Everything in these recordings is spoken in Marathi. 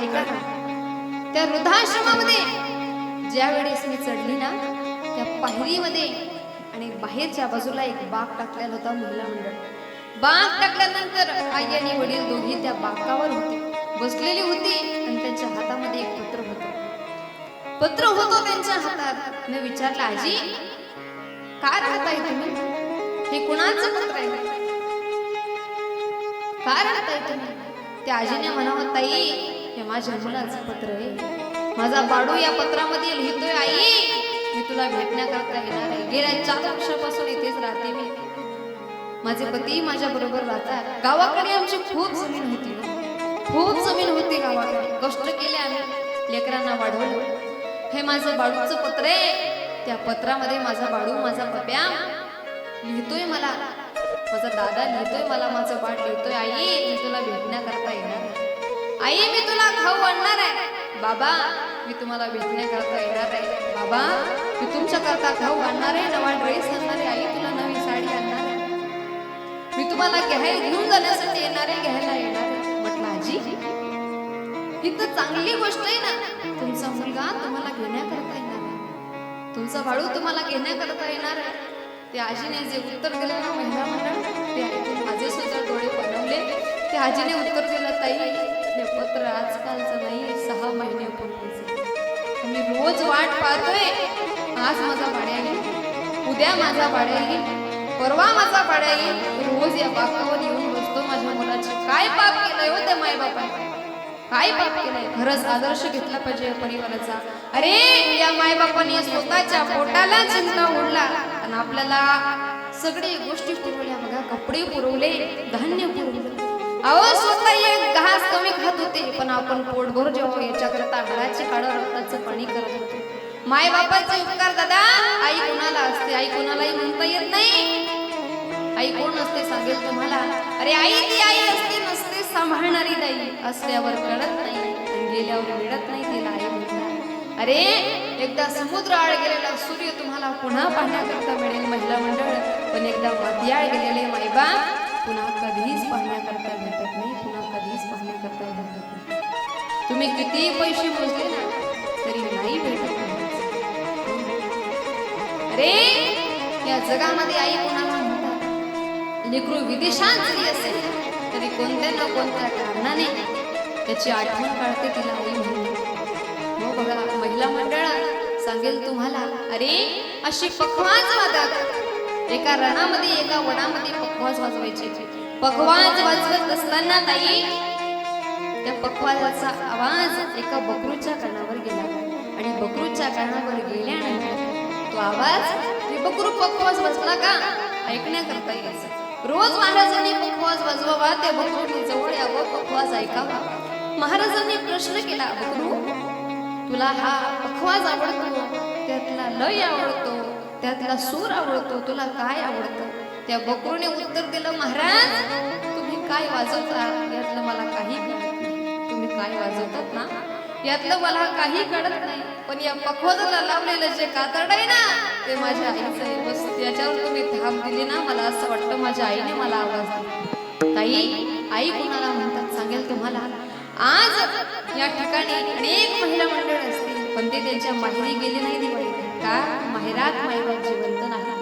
ऐका ना त्या वृद्धाश्रमामध्ये ज्या वेळेस मी चढली ना त्या पायरीमध्ये आणि बाहेरच्या बाजूला एक बाग टाकलेला होता महिला मंडळ. बाग टाकल्यानंतर आई आणि वडील दोघी त्या बाकावर होते. बसलेली होती आणि त्यांच्या हातामध्ये एक पत्र होतं. पत्र होतं त्यांच्या हातात. मी विचारलं आजी काय राहताय तुम्ही? हे कुणाचं पत्र आहे? काय राहताय तुम्ही? त्या आजीने म्हणावं ताई हे माझ्या मुलाचं पत्र आहे. माझा बाडू या पत्रामध्ये लिहितोय आई मी तुला भेटण्याकरता येणार आहे. गेल्या चार वर्षापासून इथेच राहते मी. माझे पती माझ्या बरोबर राहतात. गावाकडे आमची खूप जमीन होती खूप जमीन होती गावाकडे. कष्ट केले आम्ही. लेकरांना वाढवलं. हे माझं बाडूचं पत्र आहे. त्या पत्रामध्ये माझा बाडू माझा पप्या लिहितोय मला. माझा दादा लिहितोय मला. माझं बाळ लिहितोय आई मी तुला भेटण्याकरता येणार आहे. आई मी तुला खाऊ आणणार आहे. बाबा मी तुम्हाला भेटण्याकरता येणार आहे. बाबा मी तुमच्याकरता खाऊ आणणार आहे. नवा ड्रेस आणणार आहे. आई तुला नवी साडी आणणार आहे. मी तुम्हाला घ्याय घेऊन जाण्यासाठी येणार आहे घ्यायला येणार आहे. म्हटलं आजी ही तर चांगली गोष्ट आहे ना. तुमचा मुलगा तुम्हाला घेण्याकरता येणार आहे. तुमचा भाडू तुम्हाला घेण्याकरता येणार आहे. त्या आजीने जे उत्तर दिलं ना महिला मंडळ ते ऐकून माझे सुद्धा डोळे बनवले. त्या आजीने उत्तर दिलं ताई हे पत्र आजकालचं नाही सहा महिन्यापूर्वीचं मी रोज वाट पाहतोय. आज माझा भाड्या येईल उद्या माझा भाड्या येईल परवा माझा भाड्या येईल रोज या बापावर येऊन बसतो माझ्या मुलाची. काय पाप केलंय हो त्या मायबापाने? काय पाप केलंय? खरंच आदर्श घेतला पाहिजे या परिवाराचा. अरे या मायबापाने स्वतःच्या पोटाला चिंता ओढला. आणि आपल्याला सगळे गोष्टी पुरवल्या बघा कपडे पुरवले धान्य पुरवलं. अहो स्वतः एक घास कमी खात होते पण आपण पोटभर जेव्हा याच्याकरता हाडाची काढ रक्ताचं पाणी करत होते. माय बापाचे उपकार दादा. आई कोणाला असते? आई कोणालाही म्हणता येत नाही. आई कोण असते सांगेल तुम्हाला? अरे आई ती आई असते नसते सांभाळणारी दाई असल्यावर कळत नाही. गेल्यावर मिळत नाही तिला आई अरे एकदा समुद्र आळ गेलेला सूर्य तुम्हाला पुन्हा पाहण्याकरता मिळेल महिला मंडळ. पण एकदा मातीआळ गेलेले मायबा पुन्हा कधीच पाहण्याकरता भेटत नाही पुन्हा कधीच पाहण्याकरता भेटत नाही. तुम्ही किती पैसे मोजले ना तरी नाही भेटत अरे या जगामध्ये आई कोणाला म्हणतात? लेकरू विदेशात जरी असेल तरी कोणत्या ना कोणत्या कारणाने त्याची आठवण काढते तिला आई म्हणून. हो बघा महिला मंडळ सांगेल तुम्हाला अरे अशी पखवाज वाजत एका रणामध्ये एका वनामध्ये पखवाज वाजवायचे. पखवाज वाजवत असताना ताई त्या पखवाजाचा आवाज एका बकरूच्या कानावर गेला. आणि बकरूच्या कानावर गेल्यानंतर तो आवाज ते बकरू पखवाज वाजला का? ऐकण्याकरता यायचा. रोज महाराजांनी पखवाज वाजवावा त्या बकरूने जवळ यावं पखवाज ऐकावा. महाराजांनी प्रश्न केला बकरू तुला हा पखवाज आवडतो? त्यातला लय आवडतो. त्यातला सूर आवडतो तुला काय आवडतं? त्या बकरूने उत्तर दिलं महाराज तुम्ही काय वाजवता? यातलं मला काही कळत नाही. तुम्ही काय वाजवतात ना? यातलं मला काही कळत नाही पण या पखवाजाला लावलेलं जे कातड आहे ना ते माझ्या आईचं आहे. बस त्याच्यावर तुम्ही थांब दिली ना मला असं वाटतं माझ्या आईने मला आवाज दिला. ताई आई कोणाला म्हणतात सांगेल तुम्हाला? आज या ठिकाणी अनेक महिला मंडळ असतील पण ते त्यांच्या माहिती गेली नाही दिवाळी का? माहेरात माईबाप जिवंत नाही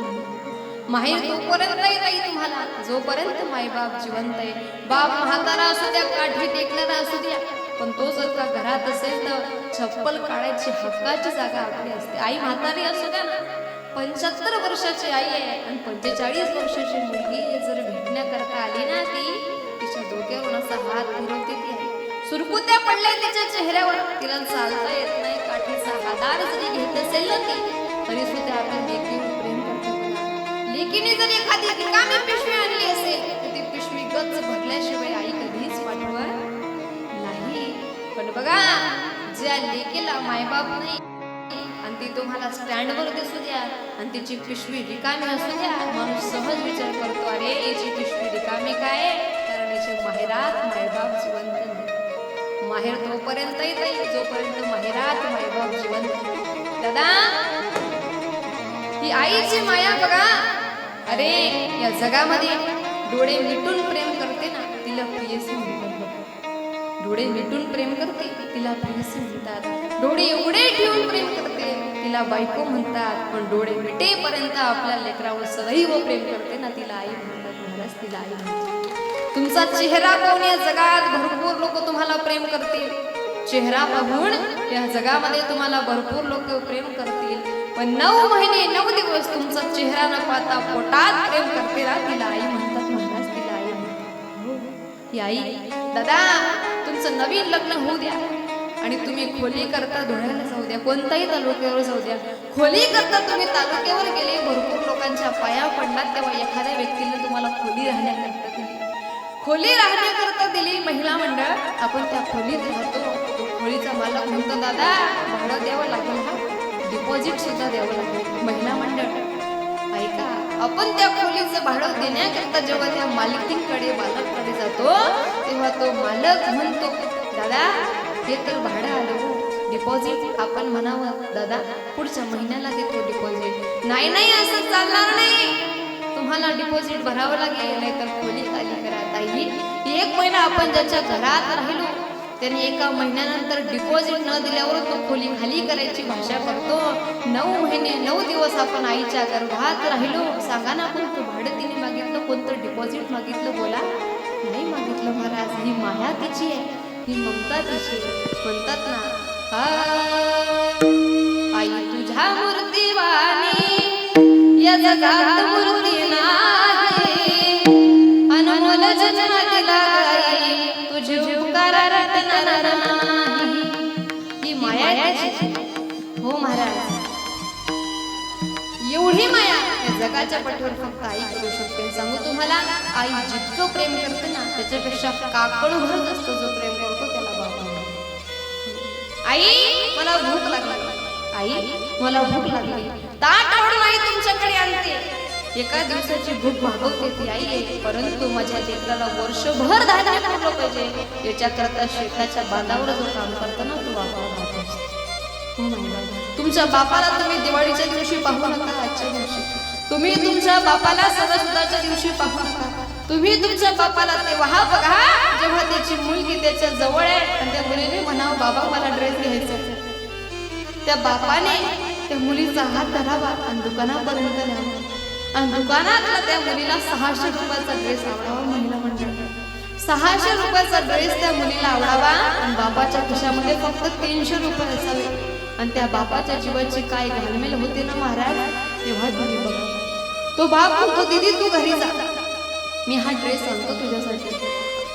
माहेर तोपर्यंत नाही ताई तुम्हाला. जोपर्यंत माईबाप जिवंत आहे. बाप म्हातारा असू द्या काठी टेकणारा असू द्या. पण तो जर का घरात असेल तर छप्पल काढायची हक्काची जागा आपली असते. आई म्हातारी असू द्या ना. पंच्याहत्तर वर्षाची आई आहे आणि पंचेचाळीस वर्षाची मुलगी जर भेटण्याकरता आली ना ती तिच्या डोक्यावरून असा हात फिरवते ती. सुरकुत्या पडल्या तिच्या चेहऱ्यावर. तिला चालता येत नाही. काठीचा आधार जरी घेत असेल ना ती तरी सुद्धा प्रेम लेकीने जर एखादी रिकामी पिशवी आणली असेल तर ती पिशवी गच्च भरल्याशिवाय आई कधीच पाठवत नाही. पण बघा ज्या लेकीला मायबाप नाही आणि ती तुम्हाला स्टँडवर दिसू द्या आणि तिची पिशवी रिकामी असू द्या माणूस सहज विचार करतो अरे याची पिशवी रिकामी काय कारण याच्या माहेरात मायबाप जिवंत नाही. माहेर तोपर्यंतही नाही जोपर्यंत माहेरात मायबाप जिवंत दादा ही आईची माया बघा. अरे या जगामध्ये डोळे मिटून प्रेम करते ना तिला प्रियसी म्हणतात डोळे मिटून प्रेम करते तिला प्रियसी म्हणतात. डोळे एवढे ठेवून प्रेम करते तिला बायको म्हणतात. पण डोळे मिटेपर्यंत आपल्या लेकरावर सदैव प्रेम करते ना तिला आई म्हणतात. महाराज तिला आई म्हणतात. तुमचा चेहरा पाहून या जगात भरपूर लोक तुम्हाला प्रेम करतील. चेहरा पाहून या जगामध्ये तुम्हाला भरपूर लोक प्रेम करतील. पण नऊ महिने नऊ दिवस तुमचा चेहरा न पाहता पोटात प्रेम करते तिला आई म्हणतात महाराज तिला आई ही आई दादा तुमचं नवीन लग्न होऊ द्या. आणि तुम्ही खोली करता धुळ्याला जाऊ द्या कोणत्याही तालुक्यावर जाऊ द्या. खोली करता तुम्ही तालुक्यावर गेले भरपूर लोकांच्या पाया पडलात तेव्हा एखाद्या व्यक्तीने तुम्हाला खोली राहण्यासाठी खोली राहण्याकरता दिली महिला मंडळ आपण त्या खोलीत राहतो. तो खोलीचा मालक म्हणतो दादा भाडं द्यावं लागेल हा डिपॉझिट सुद्धा द्यावं लागेल. महिला मंडळ ऐका आपण त्या खोलीचं भाडं देण्याकरता जेव्हा त्या मालकींकडे मालककडे जातो तेव्हा तो मालक म्हणतो दादा हे तर भाडं आलं हो. डिपॉझिट आपण म्हणावं दादा पुढच्या महिन्याला देतो डिपॉझिट नाही नाही असं चालणार नाही. तुम्हाला डिपॉझिट भरावं लागेल नाहीतर खोली खाली करा. ताई एक महिना आपण ज्याच्या घरात राहिलो त्यांनी एका महिन्यानंतर डिपॉझिट न दिल्यावर तो खोली खाली करायची भाषा करतो. नऊ महिने नऊ दिवस आपण आईच्या गर्भात राहिलो. सांगा ना आपण तो भाडं तिने मागितलं कोणतं डिपॉझिट मागितलं? बोला. नाही मागितलं महाराज ही माया तिची आहे. ही ममता तिची म्हणतात ना आई तुझ्या मूर्तीवाणी या जगात मूर्ती जगाच्या पटवर फक्त आई करू शकते. सांगू तुम्हाला आई जितकं प्रेम करते ना त्याच्यापेक्षा काकड भरत असतो जो प्रेम करतो त्याला बाबा आई मला भूक लागली. आई मला भूक लागली. ताट आवडून आई तुमच्याकडे आणते. एका दिवसाची भूक भागवते ती आई परंतु माझ्या लेकराला वर्षभर धान्य पुरलं पाहिजे. याच्याकरता शेताच्या बांधावर जो काम करतो ना तो बाबा हो हो तुमच्या बापाला तुम्ही दिवाळीच्या दिवशी पाहू नका आजच्या दिवशी. तुम्ही तुमच्या बापाला सणासुदाच्या दिवशी पाहू तुम्ही तुमच्या बापाला तेव्हा बघा जेव्हा त्याची मुलगी त्याच्याजवळ आहे आणि त्या मुलीने म्हणावं बाबा मला ड्रेस घ्यायचा त्या बापाने त्या मुलीचा हात धरावा आणि दुकानापर्यंत न्यावा आणि दुकानातला त्या मुलीला सहाशे रुपयाचा ड्रेस आवडावा महिला मंडळ सहाशे रुपयाचा ड्रेस त्या मुलीला आवडावा आणि बापाच्या खिशामध्ये फक्त तीनशे रुपये असावे. आणि त्या बापाच्या जीवाची काय घालमेल होते ना महाराज तेव्हा तुम्ही बघा. तो बाप म्हणतो दीदी तू घरी जा. मी हा ड्रेस आणतो तुझ्यासाठी.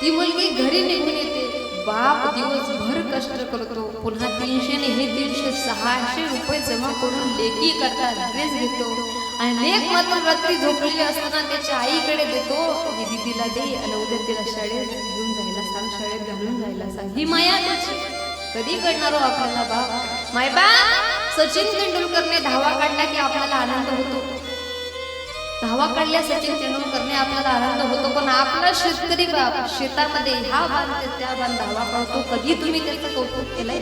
ती मुलगी घरी निघून येते. बाप दिवसभर कष्ट करतो. पुन्हा तीनशे नेहमी हे तीनशे सहाशे रुपये जमा करून लेकी करता ड्रेस घेतो. आणि लेख मात्र रात्री झोपलेली असताना त्याच्या आईकडे देतो. ही तिला दे आणि उद्या तिला शाळेत घेऊन जायला सांग शाळेत घालून जायला सांग. ही माया त्याची. कधी करणार हो आपल्याला बाप? मायबा सचिन तेंडुलकरने धावा काढला की आपल्याला आनंद होतो. धावा काढल्या सचिन तेंडुलकरने आपल्याला आनंद होतो. पण आपला शेतकरी बाप शेतामध्ये ह्या बांध त्या बांध धावा काढतो कधी तुम्ही त्याचं कौतुक केलंय?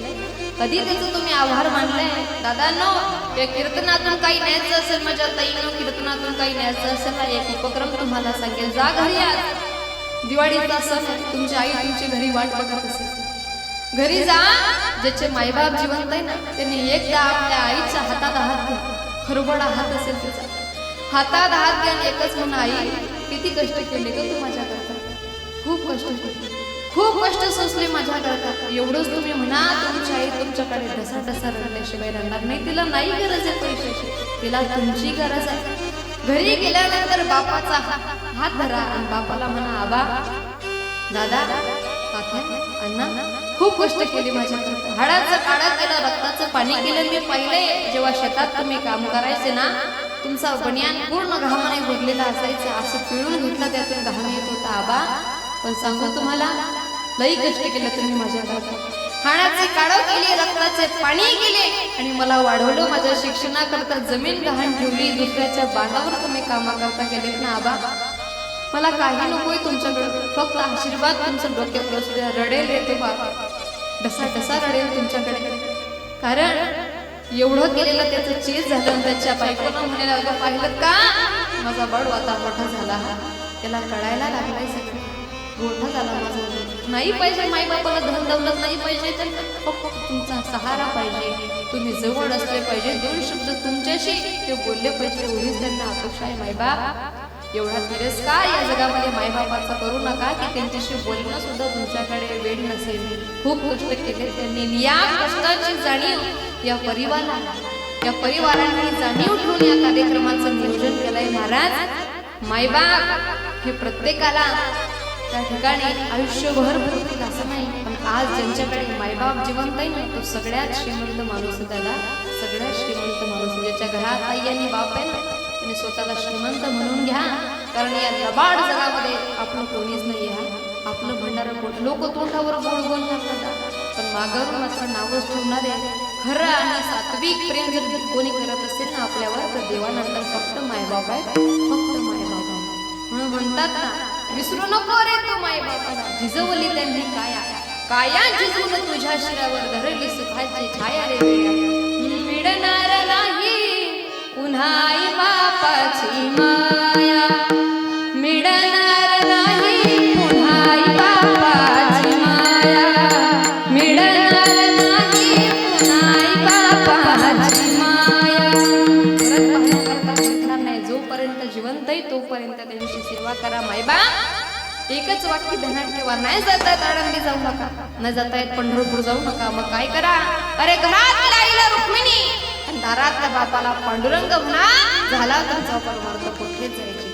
कधी त्याचं तुम्ही आभार मानलंय? दादांनो या कीर्तनातून काही न्यायचं असेल माझ्या ताईनं कीर्तनातून काही न्यायचं असेल ना एक उपक्रम तुम्हाला सांगेल. जा घरी आज. दिवाळीचा सण तुमची आई तुमची घरी वाट बघत असेल. घरी जा. ज्याचे मायबाप जिवंत आहे ना त्यांनी एकदा आपल्या आईच्या हातात हात घ्या आहात हात असेल त्याचा. हातात हात घेऊन एकच म्हण आई किती कष्ट केले ग तू माझ्याकरता. खूप कष्ट केले. खूप कष्ट सोसले माझ्याकरता. एवढंच तुम्ही म्हणा तुमची आई तुमच्याकडे ढसा ढसा रडल्याशिवाय राहणार नाही. तिला नाही गरज आहे पैशाची. तिला तुमची गरज आहे. घरी गेल्यानंतर बापाचा हात धरा आणि बापाला म्हणा आबा दादा तात्या अण्णा खूप कष्ट केले माझ्या हाडाचं काढा केलं रक्ताचं पाणी केलं मी पाहिले. जेव्हा शेतात तुम्ही काम करायचे ना तुमचा बनियान पूर्ण घामाने भरलेला असायचा. असं पिळून घेतलं त्यातून घाम येत होता आबा. पण सांगू तुम्हाला लई कष्ट केलं तुम्ही माझ्या हाडाचे काढव केले रक्ताचे पाणी केले आणि मला वाढवलं माझ्या शिक्षणाकरता जमीन गहाण ठेवली. दुसऱ्याच्या बांधावर तुम्ही कामाकरता गेलेत ना आबा? मला काही नकोय तुमच्याकडे. फक्त आशीर्वाद तुमचं डोक्यात असू द्या रडेल रे तो बाप डसा डसा रडेल तुमच्याकडे. कारण एवढं केलेलं त्याचं चीज झालं त्याच्या बायकोनं म्हणायला अगं पाहिलं का? माझा बड आता मोठा झाला हा. त्याला कळायला लागलाय सगळं. मोठा झाला माझा नाही पाहिजे माई बापाला धन दौलत नाही पाहिजे तर फक्त तुमचा सहारा पाहिजे. तुम्ही जवळ असले पाहिजे. दोन शब्द तुमच्याशी ते बोलले पाहिजे. एवढीच त्यांना अपेक्षा आहे मायबाप. एवढा तिरस्कार या जगामध्ये मायबापाचा करू नका की त्यांच्याशी बोलणं सुद्धा तुमच्याकडे वेळ नसेल? खूप कष्ट केले त्यांनी. या कष्टाची जाणीव या परिवाराला या परिवाराने जाणीव ठेवून या कार्यक्रमाचं नियोजन केलंय महाराज. मायबाप हे प्रत्येकाला त्या ठिकाणी आयुष्यभर भरतील असं नाही पण आज ज्यांच्याकडे मायबाप जिवंत आहे ना तो सगळ्यात श्रीमंत माणूस त्याला. दादा सगळ्यात श्रीमंत माणूस ज्याच्या घरात आई आणि बाप आहे ना तुम्ही स्वतःला श्रीमंत म्हणून घ्या कारण या लबाड जगामध्ये आपलं कोणीच नाही हा आपलं भंडारा कोण लोक तोंडावर गोड गोल करतात. पण मागावर मात्र नावच ठेवणारे खरं आणि सात्विक प्रेम जर कोणी करत असेल ना आपल्यावर तर देवानंतर फक्त मायबाप आहे फक्त मायबाप आहे म्हणून म्हणतात ना विसरू नको रे तू मायबापाला. जिजवली त्यांनी काया. काया जिजवून तुझ्या शिरावर धरली सुखाची छाया रे वेड्या. नाही आई बापाची माया. मिळणार नाही पुन्हा आई बापाची माया. मिळणार नाही पुन्हा आई बापाची माया. परत नाही. जोपर्यंत जिवंत आहे तोपर्यंत त्यांची सेवा करा मायबा एकच वाक्य ध्यानात ठेवा. नाही जाता येत आळंदी जाऊ नका. न जाता येत पंढरपूर जाऊ नका. मग काय करा? अरे घरात आईला रुक्मिणी. दारातल्या बापाला पांडुरंग म्हणा झाला तुमचा परमार्थ कुठेच जायची